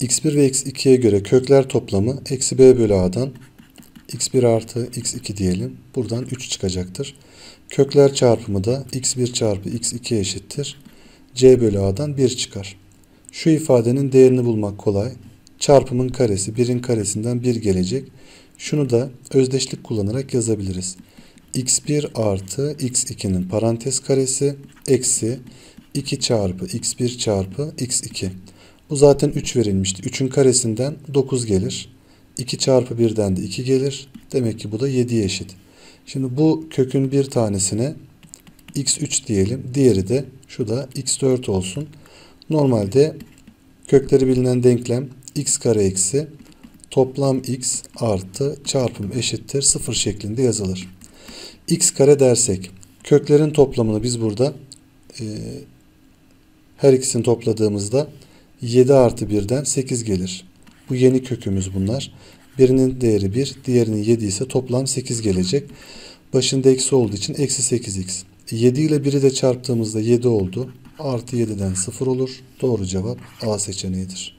x1 ve x2'ye göre kökler toplamı eksi b bölü a'dan x1 artı x2 diyelim. Buradan 3 çıkacaktır. Kökler çarpımı da x1 çarpı x2 eşittir. c bölü a'dan 1 çıkar. Şu ifadenin değerini bulmak kolay. Çarpımın karesi 1'in karesinden 1 gelecek. Şunu da özdeşlik kullanarak yazabiliriz. x1 artı x2'nin parantez karesi eksi 2 çarpı x1 çarpı x2. Bu zaten 3 verilmişti. 3'ün karesinden 9 gelir. 2 çarpı 1'den de 2 gelir. Demek ki bu da 7'ye eşit. Şimdi bu kökün bir tanesine x3 diyelim. Diğeri de şu da x4 olsun. Normalde kökleri bilinen denklem x kare eksi toplam x artı çarpım eşittir 0 şeklinde yazılır. x kare dersek köklerin toplamını biz burada e, her ikisini topladığımızda 7 artı 1'den 8 gelir. Bu yeni kökümüz bunlar. Birinin değeri 1, diğerinin 7 ise toplam 8 gelecek. Başında eksi olduğu için eksi 8x. 7 ile 1'i de çarptığımızda 7 oldu. Artı 7'den 0 olur. Doğru cevap A seçeneğidir.